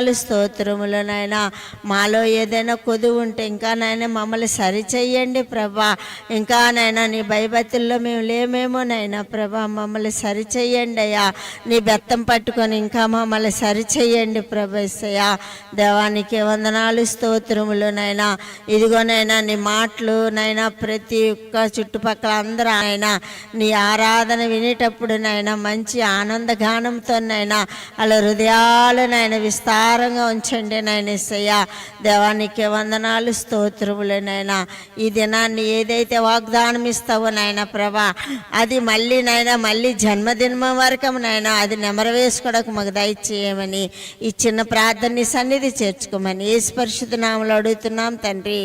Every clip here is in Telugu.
వందనాలు స్తోత్రములు నాయన. మాలో ఏదైనా కొదువు ఉంటే ఇంకా నాయన మమ్మల్ని సరిచెయ్యండి ప్రభా. ఇంకా నాయన నీ భయభక్తుల్లో మేము లేమేమో నాయన ప్రభా. మమ్మల్ని సరిచెయ్యండి అయ్యా. నీ బెత్తం పట్టుకొని ఇంకా మమ్మల్ని సరిచెయ్యండి ప్రభయ్యా దేవానికి వందనాలు స్తోత్రములు నాయన. ఇదిగోనైనా నీ మాటలు నైనా ప్రతి ఒక్క చుట్టుపక్కల అందరూ ఆయన నీ ఆరాధన వినేటప్పుడు నాయన మంచి ఆనందగానంతో నాయన వాళ్ళ హృదయాలు నాయన ఆధారంగా ఉంచండి నాయన ఇసయ్య దేవానికి వందనాలు స్తోత్రములు నాయన. ఈ దినాన్ని ఏదైతే వాగ్దానం ఇస్తావో నాయన ప్రభా అది మళ్ళీ నాయన మళ్ళీ జన్మదినం వరకు నాయన అది నెమరవేసుకోవడానికి మాకు దయచేయమని ఈ చిన్న ప్రార్థన సన్నిధి చేర్చుకోమని ఏ స్పర్శిత నామలు అడుగుతున్నాం తండ్రి.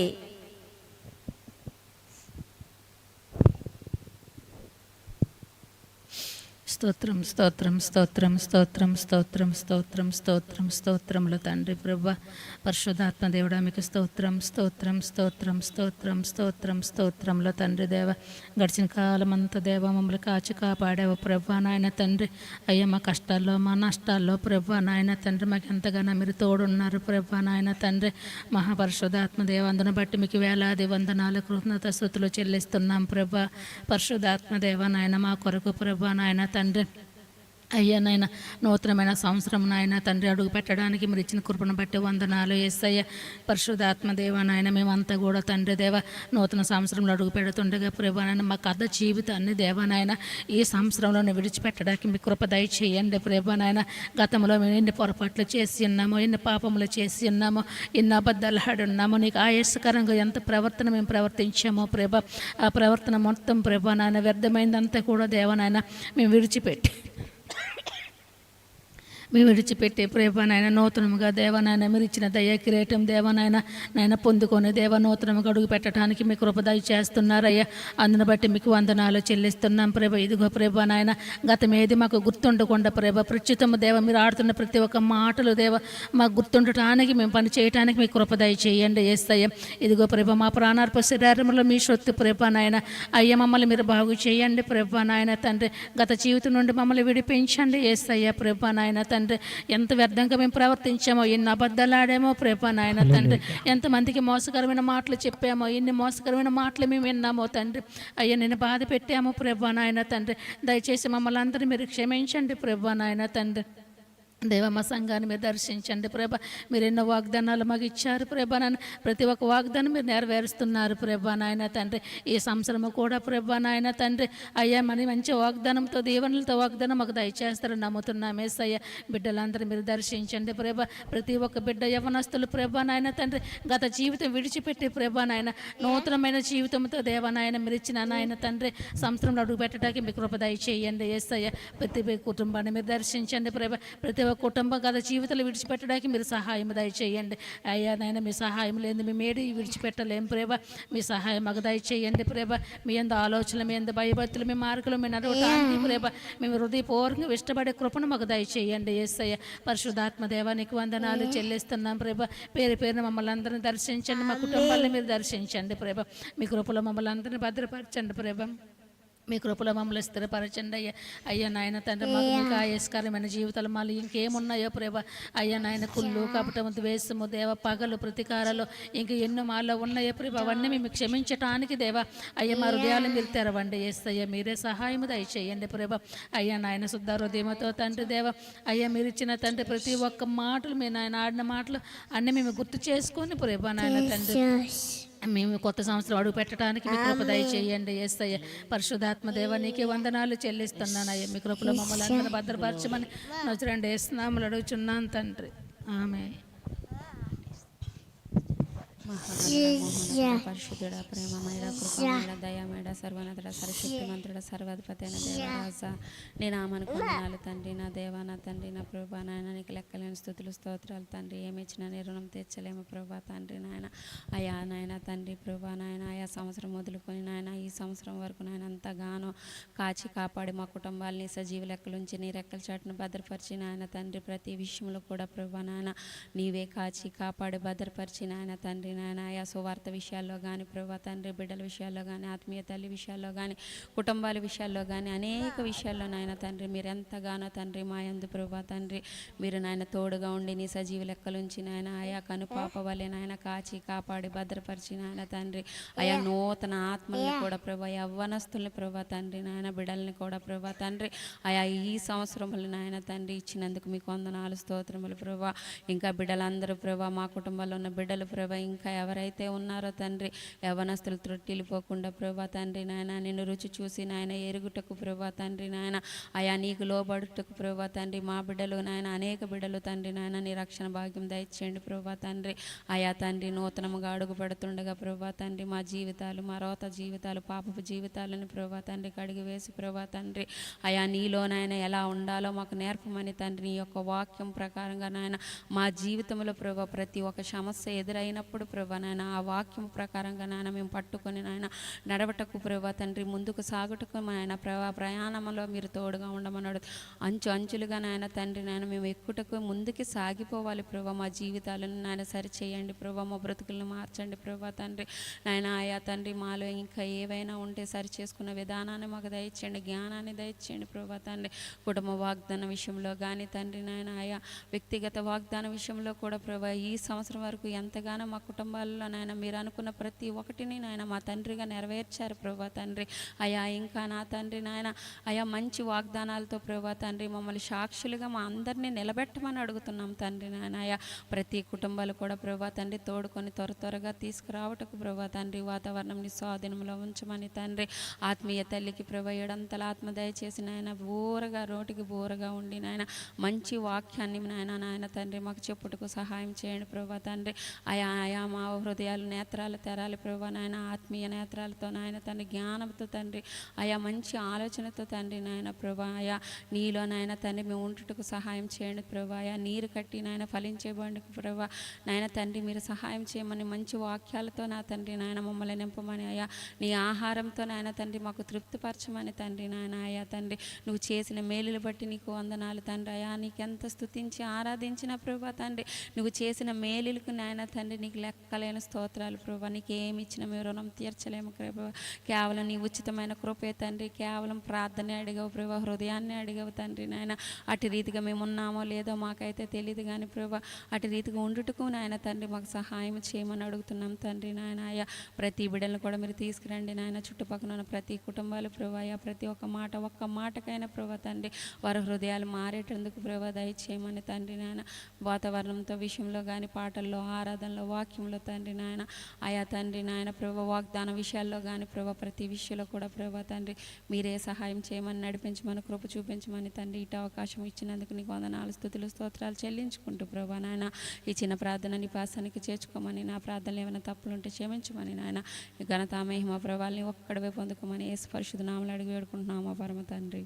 స్తోత్రం స్తోత్రం స్తోత్రం స్తోత్రం స్తోత్రం స్తోత్రం స్తోత్రం స్తోత్రములు తండ్రి ప్రభ పరిశుద్ధాత్మ దేవుడా మీకు స్తోత్రం స్తోత్రం స్తోత్రం స్తోత్రం స్తోత్రం స్తోత్రములు తండ్రి దేవ గడిచిన కాలం అంతా దేవ మమ్మల్ని కాచి కాపాడావు ప్రభా నాయన తండ్రి అయ్యా మా కష్టాల్లో మా నష్టాల్లో ప్రభా నాయన తండ్రి మాకు ఎంతగానో మీరు తోడున్నారు ప్రభా నాయన తండ్రి మహాపరిశుధాత్మ దేవ అందును బట్టి మీకు వేలాది వందనాలు కృతజ్ఞత శృతులు చెల్లిస్తున్నాం ప్రభా పరిశుధాత్మ దేవ నాయన మా కొరకు ప్రభ నాయన తండ్రి 100 అయ్యా నాయన నూతనమైన సంవత్సరం నాయన తండ్రి అడుగు పెట్టడానికి మీరు ఇచ్చిన కృపను బట్టి వందనాలు. ఎస్ఐయ పరిశుద్ధాత్మదేవ నాయన మేమంతా కూడా తండ్రి దేవ నూతన సంవత్సరంలో అడుగు పెడుతుండగా ప్రభానాయన మా కథ జీవితాన్ని దేవనాయన ఈ సంవత్సరంలో విడిచిపెట్టడానికి మీ కృప దయచేయండి ప్రభానాయన గతంలో మేము ఎన్ని పొరపాట్లు చేసి ఉన్నామో ఎన్ని పాపములు చేసి ఉన్నామో ఎన్ని అబద్ధాలు ఆడున్నామో నీకు ఆయాసకరంగా ఎంత ప్రవర్తన మేము ప్రవర్తించామో ప్రభ ఆ ప్రవర్తన మొత్తం ప్రభానాయన వ్యర్థమైందంతా కూడా దేవనాయన మేము విడిచిపెట్టి మేము విడిచిపెట్టే ప్రేమనైనా నాయన నూతనముగా దేవనాయన మీరు ఇచ్చిన దయ కిరీటం దేవనాయన నాయన పొందుకొని దేవ నూతనముగా అడుగు పెట్టడానికి మీకు కృపదాయి చేస్తున్నారయ్యా అందును బట్టి మీకు వందనాలు చెల్లిస్తున్నాం ప్రభ. ఇదిగో ప్రభ నాయన గతం మాకు గుర్తుండకుండా ప్రభ ప్రత్యుతము దేవ మీరు ఆడుతున్న ప్రతి ఒక్క మాటలు దేవ మాకు గుర్తుండటానికి మేము పని చేయడానికి మీకు కృపదాయి చేయండి ఏస్తయ్య ఇదిగో ప్రభ మా ప్రాణార్ప శరీరంలో మీ సొత్తు ప్రభ నాయన. అయ్య మమ్మల్ని మీరు బాగు చేయండి ప్రభ నాయన తండ్రి. గత జీవితం నుండి మమ్మల్ని విడిపించండి ఏస్తయ్య ప్రభ నాయన తండ్రి. ఎంత వ్యర్థంగా మేము ప్రవర్తించామో ఎన్ని అబద్ధాలు ఆడామో ప్రభ నాయన తండ్రి. ఎంతమందికి మోసకరమైన మాటలు చెప్పామో ఎన్ని మోసకరమైన మాటలు మేము విన్నామో తండ్రి. అయ్యా నేను బాధ పెట్టామో ప్రభా నాయన తండ్రి. దయచేసి మమ్మల్ని అందరినీ మీరు క్షమించండి ప్రభా నాయన తండ్రి. దేవ మా సంఘాన్ని మీరు దర్శించండి ప్రభ. మీరు ఎన్నో వాగ్దానాలు మాకు ఇచ్చారు ప్రభా నాయన. ప్రతి ఒక్క వాగ్దానం మీరు నెరవేరుస్తున్నారు ప్రభా నాయన తండ్రి. ఈ సంవత్సరము కూడా ప్రభా నాయన తండ్రి. అయ్యా మన మంచి వాగ్దానంతో దీవెనలతో వాగ్దానం మాకు దయచేస్తారని నమ్ముతున్నాం ఏసయ్య. బిడ్డలందరూ మీరు దర్శించండి ప్రభ. ప్రతి ఒక్క బిడ్డ యవనస్తులు ప్రభా నాయన తండ్రి. గత జీవితం విడిచిపెట్టి ప్రభా నాయన. నూతనమైన జీవితంతో దేవనాయన మీరు ఇచ్చిన నాయన తండ్రి. సంవత్సరంలో అడుగు పెట్టడానికి మీ కృప దయచేయండి ఏసయ్య. ప్రతి కుటుంబాన్ని మీరు దర్శించండి ప్రభ. ప్రతి ఒక్క కుటుంబం గత జీవితాలు విడిచిపెట్టడానికి మీరు సహాయం దయచేయండి. అయ్యా నాయన మీ సహాయం లేదు మేము ఏడి విడిచిపెట్టలేం ప్రేమ మీ సహాయం మాకు దయచేయండి ప్రేమ మీ ఎందు ఆలోచనలు మీ ఎందు భయభక్తులు మీ మార్కులు మీ నడవటానికి ప్రేమ మేము హృదయపూర్వకంగా ఇష్టపడే కృపను మాకు దయచేయండి ఏసయ్య. పరిశుధాత్మ దేవానికి వందనాలు చెల్లిస్తున్నాం ప్రేమ పేరు పేరున మమ్మల్ని అందరిని దర్శించండి. మా కుటుంబాన్ని మీరు దర్శించండి ప్రేమ మీ కృపలో మమ్మల్ని అందరిని భద్రపరచండి ప్రేమ మీ కృపలో మమ్మల్ని స్థిరపరచండి అయ్యా. అయ్యా నాయన తండ్రి మాకు మీకు ఆయస్కరమైన జీవితాలు మళ్ళీ ఇంకేమున్నాయో ప్రేమ అయ్యా నాయన కుళ్ళు కపటము ద్వేషము దేవ పగలు ప్రతీకారాలు ఇంక ఎన్నో మాలో ఉన్నాయో ప్రేమ అవన్నీ మేము క్షమించటానికి దేవ. అయ్యా మా హృదయాలు మీరు తెరవండి. ఏస్తయ్యా మీరే సహాయం దయచేయండి ప్రేమ అయ్యా నాయన శుద్ధ హృదయమతో తండ్రి దేవ. అయ్యా మీరు ఇచ్చిన తండ్రి ప్రతి ఒక్క మాటలు మీ నాయన ఆడిన మాటలు అన్నీ మేము గుర్తు చేసుకొని ప్రేమ నాయన తండ్రి మేము కొత్త సంవత్సరం అడుగు పెట్టడానికి మీ కృప దయచేయండి ఏస్తయ్య పరిశుధాత్మ దేవ నీకే వందనాలు చెల్లిస్తున్నాను అయ్యా. మీ కృపలో మమ్మల్ని అందరూ భద్రపరచమని నచ్చురండి వేస్తున్నాములు అడుగుచున్నాను తండ్రి. ఆమె పరిశుద్ధుడ ప్రేమమైన కృపమైన దయమేడ సర్వనతుడ సర్వశక్తిమంతుడ సర్వాధిపతి అయిన దేవరాజ నేను ఆమెను తండ్రి నా దేవా నా తండ్రి నా ప్రభా నాయన నీకు లెక్కలేని స్థుతులు స్తోత్రాలు తండ్రి. ఏమి ఇచ్చినా నీ రుణం తీర్చలేము ప్రభా తండ్రి నాయన. అయా నాయన తండ్రి ప్రభా నాయన. ఆయా సంవత్సరం మొదలుకొని నాయన ఈ సంవత్సరం వరకు నాయన అంతగానో కాచి కాపాడి మా కుటుంబాలని సజీవ లెక్కలుంచి నీ రెక్కల చాటును భద్రపరిచి నాయన తండ్రి ప్రతి విషయంలో కూడా ప్రభా నాయన. నీవే కాచి కాపాడి భద్రపరిచి నాయన తండ్రి నాయన ఆయా సువార్త విషయాల్లో కానీ ప్రభా తండ్రి బిడ్డల విషయాల్లో కానీ ఆత్మీయ తల్లి విషయాల్లో కానీ కుటుంబాల విషయాల్లో కానీ అనేక విషయాల్లో నాయన తండ్రి మీరు ఎంతగానో తండ్రి మా యందు ప్రభా తండ్రి మీరు నాయన తోడుగా ఉండి నీ సజీవ లెక్కలుంచి నాయన ఆయా కనుపాప వలె నాయన కాచి కాపాడి భద్రపరిచి నాయన తండ్రి ఆయా నూతన ఆత్మల్ని కూడా ప్రభా యవ్వనస్తుల్ని ప్రభా తండ్రి నాయన బిడ్డల్ని కూడా ప్రభా తండ్రి ఆయా ఈ సంవత్సరములు నాయన తండ్రి ఇచ్చినందుకు మీకు వందనాలు స్తోత్రములు ప్రభా ఇంకా బిడ్డలందరూ ప్రభా మా కుటుంబంలో ఉన్న బిడ్డలు ప్రభా ఇంకా ఎవరైతే ఉన్నారో తండ్రి యవనస్తులు త్రొట్టిల్లిపోకుండా ప్రభా తండ్రి నాయన నిన్ను రుచి చూసి నాయన ఎరుగుటకు ప్రభా తండ్రి నాయన ఆయా నీకు లోబడుటకు ప్రభా తండ్రి మా బిడ్డలు నాయన అనేక బిడ్డలు తండ్రి నాయన నీ రక్షణ భాగ్యం దయచేయండి ప్రభా తండ్రి. ఆయా తండ్రి నూతనముగా అడుగు పెడుతుండగా ప్రభా తండ్రి మా జీవితాలు మా రోత జీవితాలు పాపపు జీవితాలను ప్రభా తండ్రి కడిగి వేసి ప్రభా తండ్రి. ఆయా నీలో నాయన ఎలా ఉండాలో మాకు నేర్పమని తండ్రి నీ యొక్క వాక్యం ప్రకారంగా నాయన మా జీవితంలో ప్రభా ప్రతి ఒక్క సమస్య ఎదురైనప్పుడు ప్రభా నాయన ఆ వాక్యం ప్రకారంగా నాయన మేము పట్టుకొని నాయన నడవటకు ప్రభా తండ్రి ముందుకు సాగుటకు నాయన ప్రభా ప్రయాణంలో మీరు తోడుగా ఉండమన్నాడు. అంచు అంచులుగా నాయన తండ్రి నాయన మేము ఎక్కుటకు ముందుకి సాగిపోవాలి ప్రభా. మా జీవితాలను నాయన సరి చేయండి ప్రభా. మా బ్రతుకులను మార్చండి ప్రభా తండ్రి. నాయన ఆయా తండ్రి మాలో ఇంకా ఏవైనా ఉంటే సరి చేసుకున్న విధానాన్ని మాకు దయచేయండి జ్ఞానాన్ని దయచేయండి ప్రభా తండ్రి. కుటుంబ వాగ్దాన విషయంలో కానీ తండ్రి నాయన ఆయా వ్యక్తిగత వాగ్దాన విషయంలో కూడా ప్రభా ఈ సంవత్సరం వరకు ఎంతగానో మా కుటుంబాల్లో నాయన మీరు అనుకున్న ప్రతి ఒక్కటిని నాయన మా తండ్రిగా నెరవేర్చారు ప్రభా తండ్రి. అయా ఇంకా నా తండ్రి నాయన అయా మంచి వాగ్దానాలతో ప్రభా తండ్రి మమ్మల్ని సాక్షులుగా మా అందరినీ నిలబెట్టమని అడుగుతున్నాం తండ్రి నాయన. అయా ప్రతి కుటుంబాలు కూడా ప్రభా తండ్రి తోడుకొని త్వర త్వరగా తీసుకురావటకు ప్రభా తండ్రి వాతావరణంని స్వాధీనంలో ఉంచమని తండ్రి. ఆత్మీయ తల్లికి ప్రభా ఏడంతల ఆత్మ దయచేసి నాయన బోరగా రోటికి బోరగా ఉండి నాయన మంచి వాక్యాన్ని నాయన నాయన తండ్రి మాకు చెప్పుటకు సహాయం చేయండి ప్రభా తండ్రి. ఆయా ఆయా మా హృదయాలు నేత్రాలు తెరాలి ప్రభా నాయన ఆత్మీయ నేత్రాలతో నాయన తండ్రి జ్ఞానంతో తండ్రి ఆయా మంచి ఆలోచనతో తండ్రి నాయన ప్రభా ఆయా నీలో నాయన తండ్రి మేము ఉంటుటకు సహాయం చేయండి ప్రభా ఆయా నీరు కట్టి నాయన ఫలించేబండి ప్రభా నాయన తండ్రి మీరు సహాయం చేయమని మంచి వాక్యాలతో నా తండ్రి నాయన మమ్మల్ని నింపమని అయ్యా నీ ఆహారంతో నాయన తండ్రి మాకు తృప్తిపరచమని తండ్రి నాయన అయ్యా తండ్రి నువ్వు చేసిన మేలులు బట్టి నీకు వందనాలు తండ్రి అయ్యా నీకెంత స్తుతించి ఆరాధించిన ప్రభా తండ్రి నువ్వు చేసిన మేలులకు నాయన తండ్రి నీకు లెక్క లెక్కలేని స్తోత్రాలు ప్రభా. నీకు ఏమి ఇచ్చినా మేము రుణం తీర్చలేము ప్రభా. కేవలం నీ ఉచితమైన కృపే తండ్రి. కేవలం ప్రార్థన అడిగావు ప్రభా. హృదయాన్ని అడిగావు తండ్రి నాయన. అటు రీతిగా మేము ఉన్నామో లేదో మాకైతే తెలియదు కానీ ప్రభా. అటు రీతిగా ఉండుటకు నాయన తండ్రి మాకు సహాయం చేయమని అడుగుతున్నాం తండ్రి నాయన. అయ్యా ప్రతి బిడ్డలను కూడా మీరు తీసుకురండి నాయన. చుట్టుపక్కల ఉన్న ప్రతి కుటుంబాలు ప్రభా. అయ్యా ప్రతి ఒక్క మాట ఒక్క మాటకైనా ప్రభా తండ్రి. వారి హృదయాలు మారేటందుకు ప్రభా దయచేయమని తండ్రి నాయన. వాతావరణంతో విషయంలో కానీ పాటల్లో ఆరాధనలో వాక్యంలో తండ్రి నాయన ఆయా తండ్రి నాయన ప్రభు వాగ్దాన విషయాల్లో కానీ ప్రభు ప్రతి విషయంలో కూడా ప్రభు తండ్రి మీరే సహాయం చేయమని నడిపించమని కృప చూపించమని తండ్రి ఇటు అవకాశం ఇచ్చినందుకు నీకు వందనాలు స్థుతులు స్తోత్రాలు చెల్లించుకుంటూ ప్రభా నాయన ఈ చిన్న ప్రార్థన నీ పాసానికి చేర్చుకోమని నా ప్రార్థనలు ఏమైనా తప్పులుంటే క్షమించమని నాయన ఈ ఘనత మహిమ ప్రభావాల్ని ఒక్కడవే పొందుకోమని ఏ పరిశుద్ధ నామలు అడిగి వేడుకుంటున్నామా పరమ తండ్రి.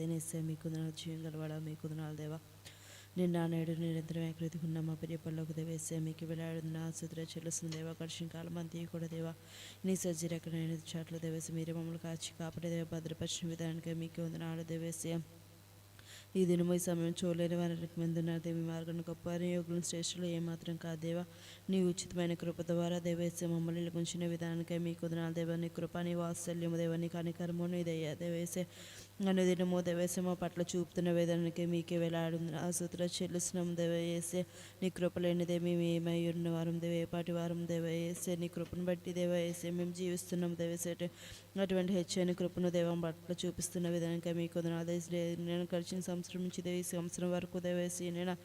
దేనేసే మీ కుదనాలు జీవం గలవాడా? మీ కుదనాలు దేవా. నిన్న నేడు నిరంతరం ఏకృతికి మా ప్రియ పల్లోకి దేవేసే మీకు వెళ్ళాడున్న సుద్ర చెల్లుస్తున్న దేవా గడిచిన కాలం అంతా కూడా దేవా. నీ సజ్జీ ఎక్కడైనా చాట్లు దేవేసి మీరే మమ్మల్ని కాచి కాపాడే దేవ భద్రపరిచిన విధానానికి మీకు వందనాలు దేవేసే ఈ దినము ఈ సమయం చూడలేని వారికి ముందున్నారు దేవి మార్గం గొప్ప యోగులను శ్రేష్ఠులు ఏమాత్రం కాదు దేవా. నీ ఉచితమైన కృప ద్వారా దేవేసే మమ్మల్ని ఉంచిన విధానానికి మీ కుదనాలు దేవ. నీ కృప నీ వాత్సల్యము దేవ నీ కనికరము నీ దయ దేవేసే అనుదినము దేవేసే పట్ల చూపుతున్న వేదనకి మీకే వేలాడు ఆసూత్ర చెల్లిస్తున్నాం దేవయేసే నీ కృపలేనిదే మేము ఏమై ఉన్న వారం దేవేపాటి వారం దేవయేసే నీ కృపను బట్టి దేవయేసే మేము జీవిస్తున్నాం దేవేసే అటువంటి హెచ్చని కృపను దేవం పట్ల చూపిస్తున్న విధానంగా మీకు నేను కలిసిన సంవత్సరం నుంచి దేవి సంవత్సరం వరకు దేవేసి నేను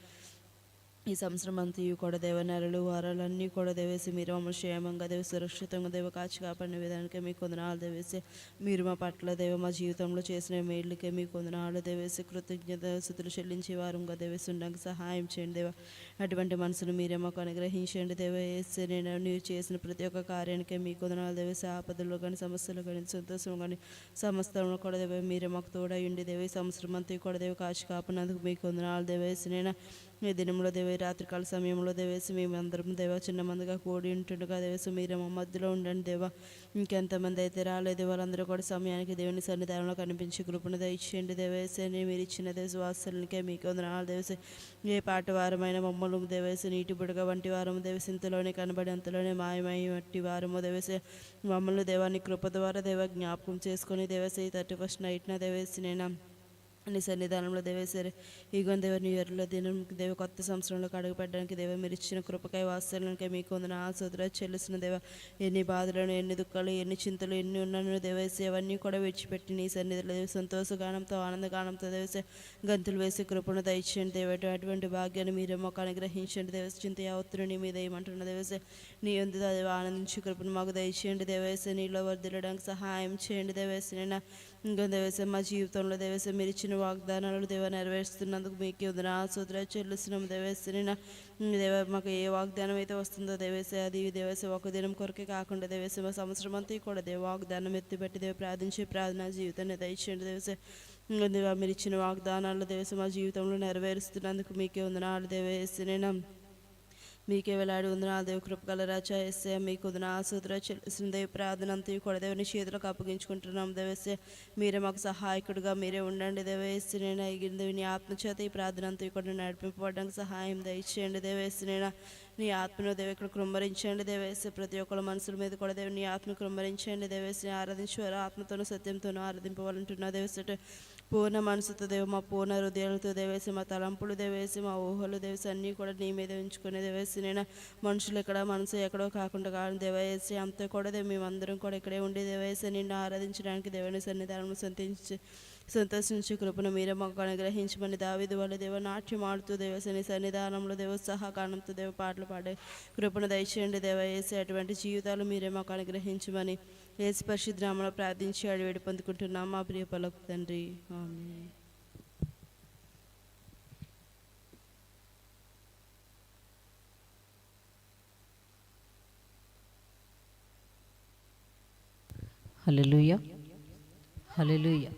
ఈ సంవత్సరం అంతయు కూడా దేవ నెలలు వారాలన్నీ కూడా దేవేసి మీరు మమ్మల్ని క్షేమంగా దేవ సురక్షితంగా దేవ కాచి కాపాడిన విధానికి మీ కొందనాలు దేవేసి. మీరు మా పట్ల దేవ మా జీవితంలో చేసిన మేళ్ళకే మీ కొందనాలు దేవేసి. కృతజ్ఞత స్థుతులు చెల్లించే వారంగా దేవేసి ఉండడానికి సహాయం చేయండి దేవ. అటువంటి మనసును మీరే మాకు అనుగ్రహించండి దేవ. ఏసే నేను మీరు చేసిన ప్రతి ఒక్క కార్యానికే మీ కొందనాలు దేవేసి. ఆపదలు కానీ సమస్యలు కానీ సంతోషం కానీ సమస్తంలో కూడా దేవ మీరే మాకు తోడయ్యండి దేవ. ఈ సంవత్సరం అంతా కూడా దేవ కాచి కాపాడినందుకు మీ కొందనాలు దేవేసి. నేను ఈ దినంలో దేవ రాత్రికాల సమయంలో దేవేసి మేము అందరం దేవ చిన్న మందిగా కూడి ఉంటుండగా దేవేసి మీరే మా మధ్యలో ఉండండి దేవ. ఇంకెంతమంది అయితే రాలేదు వాళ్ళందరూ కూడా సమయానికి దేవుని సన్నిధానంలో కనిపించి కృపను దయచేయండి దేవేసి మీరు ఇచ్చిన దేశ వాత్సలనికే మీకు వందనాలు దేవేసి ఏ పాట వారమైన మమ్మల్ని దేవేసి నీటి బుడగ వంటి వారము దేవేసి ఇంతలోనే కనబడి అంతలోనే మాయమై వంటి వారము దేవేసి మమ్మల్ని దేవాన్ని కృప ద్వారా దేవ జ్ఞాపకం చేసుకొని దేవేసి థర్టీ ఫస్ట్ నైట్న దేవేసి నేను నీ సన్నిధానంలో దేవేశ్వరి ఈగొని దేవ న్యూ ఇయర్లో దినం దేవ కొత్త సంవత్సరంలో అడుగుపెట్టడానికి దేవ మీరు ఇచ్చిన కృపకాయ వాస్తవానికి మీకు వందన ఆసోదర చెల్లిసిన దేవ ఎన్ని బాధలను ఎన్ని దుఃఖాలు ఎన్ని చింతలు ఎన్ని ఉన్నాను దేవేసి అవన్నీ కూడా విడిచిపెట్టి నీ సన్నిధిలో దేవ సంతోషగానంతో ఆనందగానంతో దేవేసి గంతులు వేసి కృపను దయచేయండి దేవ. అటువంటి భాగ్యాన్ని మీరే మాకు అనుగ్రహించండి దేవ. చింత యావత్తును నీ మీద ఏమంటున్న దేవేసి నీ ఉంది దేవ ఆనందించి కృపను మాకు దయచేయండి దేవేసి నీలో వర్దిలడానికి సహాయం చేయండి దేవేసి నేను ఇంకా దేవేశం మా జీవితంలో దేవేశం మీరు ఇచ్చిన వాగ్దానాలు దేవ నెరవేరుస్తున్నందుకు మీకు వందన సూత్ర చెల్లిస్తున్నాం దేవేశ్వరి దేవ మాకు ఏ వాగ్దానం అయితే వస్తుందో దేవేశ అది దేవేశ ఒక దినం కొరకే కాకుండా దేవేశ మా సంవత్సరం అంతా కూడా దేవ వాగ్దానం ఎత్తిపెట్టి దేవ ప్రార్థించే ప్రార్థన జీవితాన్ని దయచేయండి దేవేశ ఇంకా దేవ మీరు ఇచ్చిన వాగ్దానాలు దేవేశ మా జీవితంలో నెరవేరుస్తున్నందుకు మీకే వందనాలు దేవేశ్వరి మీకే వేలాడి ఉంది నా కృపగల రాజా ఎస్ఏ మీకు ఉంది ఆసూత్ర చెల్లిసిన దేవ ప్రార్థన అంతా కూడా దేవుని చేతులకు అప్పగించుకుంటున్నాం. దేవేసే మీరే మాకు సహాయకుడిగా మీరే ఉండండి. దేవేసి నేను ఎగిన నీ ఆత్మచేత ఈ ప్రార్థన అంతా కూడా నడిపింపబడడానికి సహాయం దయచేయండి. దేవేసి నేను నీ ఆత్మను దేవ ఇక్కడ కృమ్మరించండి దేవేసి ప్రతి ఒక్కళ్ళ మనసుల మీద కూడా దేవుని నీ ఆత్మ కృంభరించండి దేవేసి ఆరాధించేవారు ఆత్మతోనూ సత్యంతోనూ ఆరాధింపవాలంటున్నా దేవేసట పూర్ణ మనసుతో దేవ మా పూర్ణ హృదయాలతో దేవేసి మా తలంపులు దేవేసి మా ఊహలు దేవేసి అన్నీ కూడా నీ మీద ఉంచుకునే దేవేసి నేను మనుషులు ఇక్కడ మనసు ఎక్కడో కాకుండా కాదు దేవేసి అంతా కూడా మేమందరం కూడా ఇక్కడే ఉండి దేవేసి నిన్ను ఆరాధించడానికి దేవుని సన్నిధానం సంతించి సంతోషించి కృపను మీరే మాకు అనుగ్రహించమని దావిది వాళ్ళ దేవ నాట్యం ఆడుతూ దేవసని సన్నిధానంలో దేవ సహకారంతో దేవ పాటలు పాడే కృపను దయచేయండి దేవ వేసి అటువంటి జీవితాలు మీరే మాకు అనుగ్రహించమని ఏసు పరిశుద్ధామలో ప్రార్థించి అడివేడి పొందుకుంటున్నాం. మా ప్రియ పలకు తండ్రి లూయ హలో హల్లెలూయా.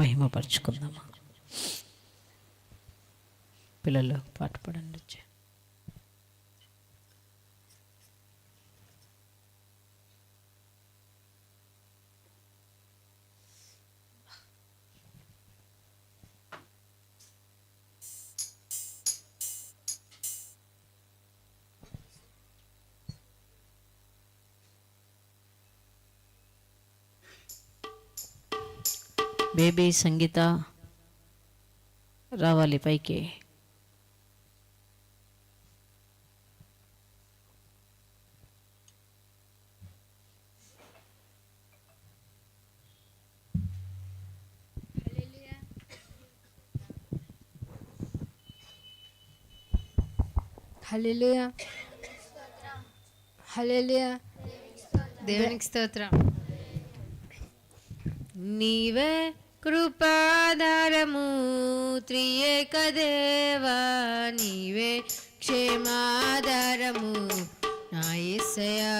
మహిమపరుచుకుందామా? పిల్లలు పాట పడండి వచ్చి బేబీ సంగీత రావాలి పైకి హల్లెలూయా హల్లెలూయా దేవునికి స్తోత్రం నీవే కృపాధారము త్రియకదేవా నీవే క్షేమాధారము నాయసయా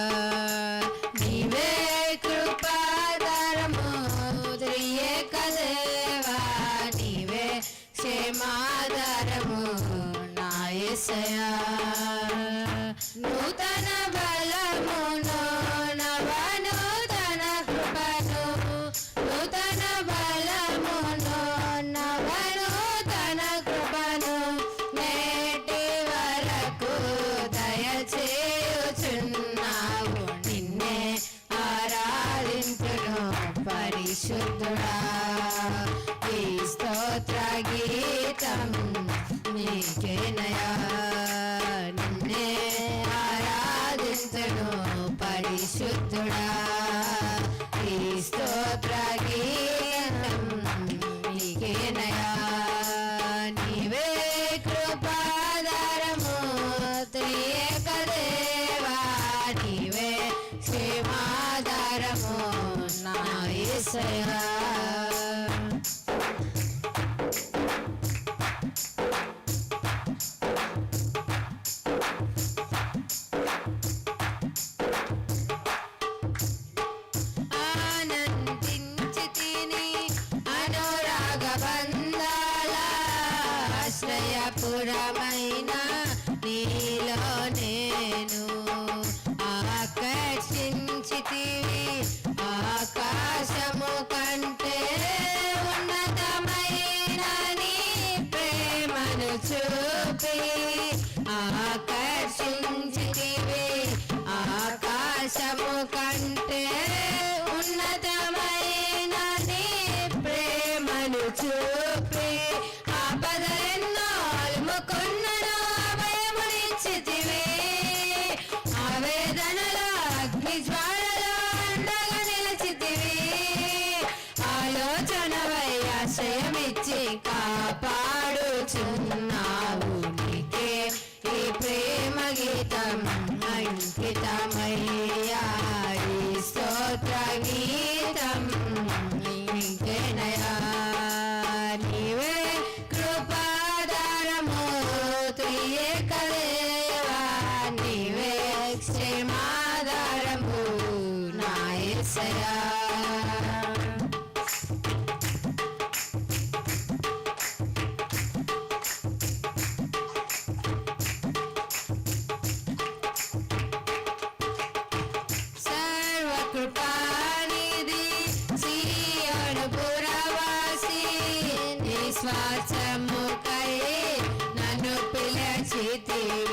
గీతం అంకితమయ్యా చేతి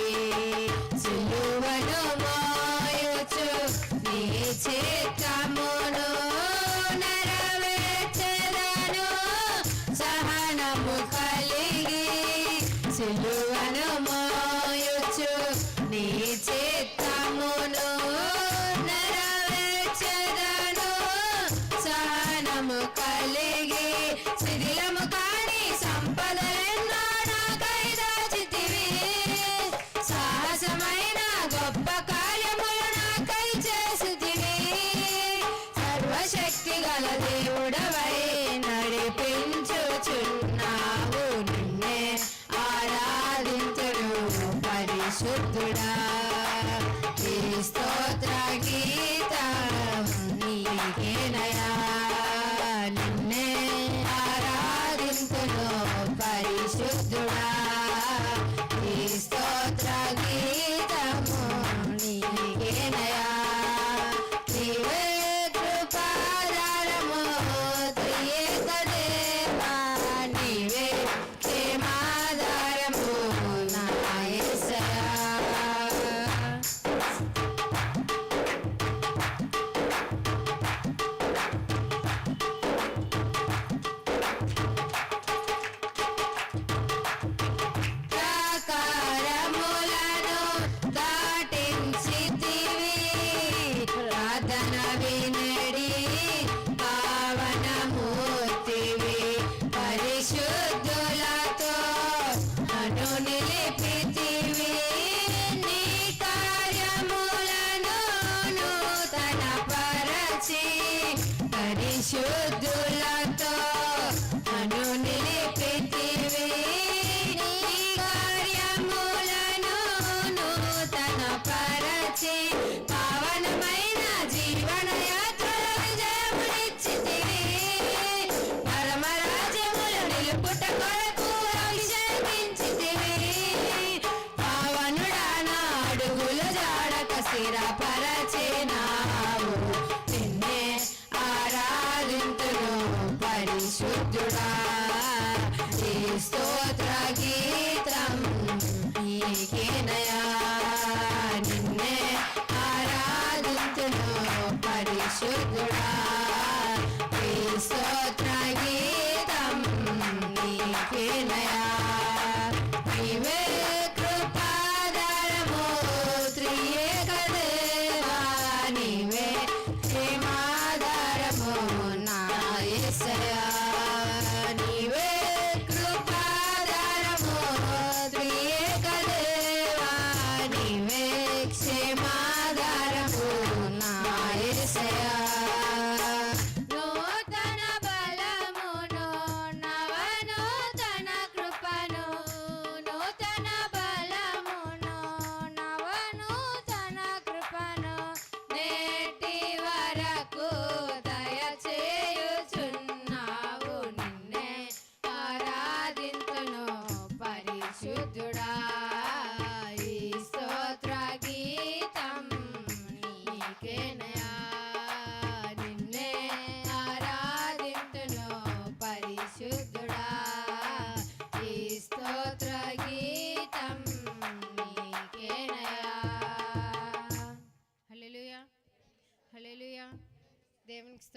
పరిశుద్ధుడా Esto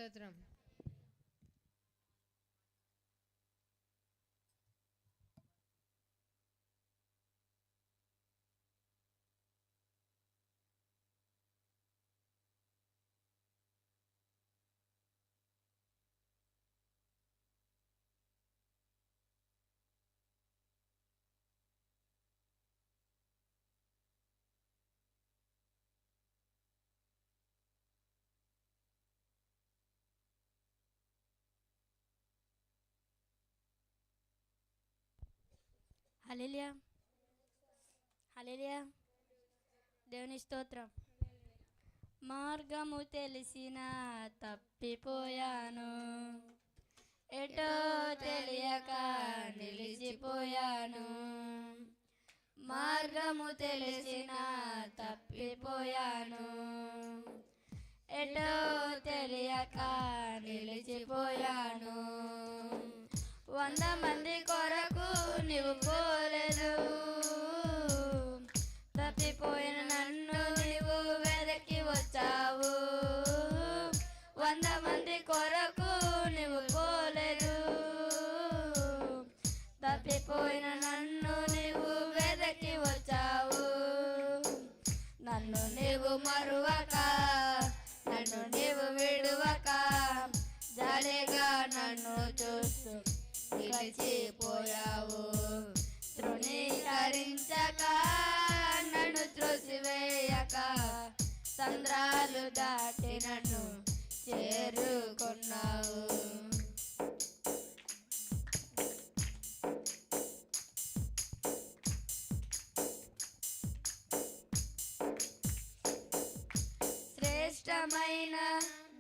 దేవునికి స్తోత్రం హల్లెలూయా దేవుని స్తోత్రం మార్గము తెలిసిన తప్పిపోయాను ఎటో తెలియక నిలిచిపోయాను మార్గము తెలిసిన తప్పిపోయాను ఎటో తెలియక నిలిచిపోయాను వంద మంది కొరకు నువ్వు పోలేదు.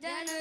Yeah.